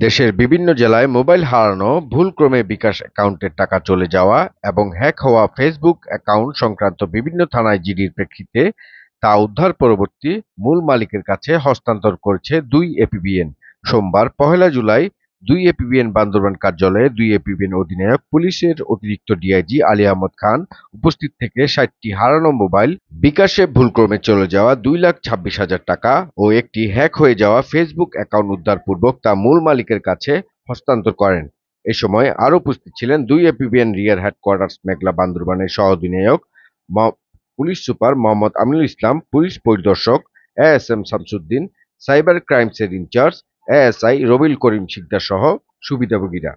দেশের বিভিন্ন জেলায় মোবাইল হারানো, ভুলক্রমে বিকাশ অ্যাকাউন্টের টাকা চলে যাওয়া এবং হ্যাক হওয়া ফেসবুক অ্যাকাউন্ট সংক্রান্ত বিভিন্ন থানায় জিডির প্রেক্ষিতে তা উদ্ধার পরবর্তী মূল মালিকের কাছে হস্তান্তর করেছে দুই এপিবিএন। সোমবার পহেলা জুলাই দুই এপিবিএন বান্দরবান কার্যালয়ে দুই এপিবিএন অধিনায়ক পুলিশের অতিরিক্ত ডিআইজি আলী আহমদ খান উপস্থিত থেকে ষাটটি হারানো মোবাইল, বিকাশে ভুলক্রমে চলে যাওয়া দুই লাখ ছাব্বিশ হাজার টাকা ও একটি হ্যাক হয়ে যাওয়া ফেসবুক অ্যাকাউন্ট উদ্ধারপূর্বক তা মূল মালিকের কাছে হস্তান্তর করেন। এ সময় আরও উপস্থিত ছিলেন দুই এপিবিএন রিয়ার হেডকোয়ার্টার্স মেঘলা বান্দরবানের সহ-অধিনায়ক ম- police super Mohammad Aminul Islam, police পরিদর্শক A S M Shamsuddin, cyber ক্রাইমসের incharge ASI রবিল করিম শিকদার সহ সুবিধাভোগীরা।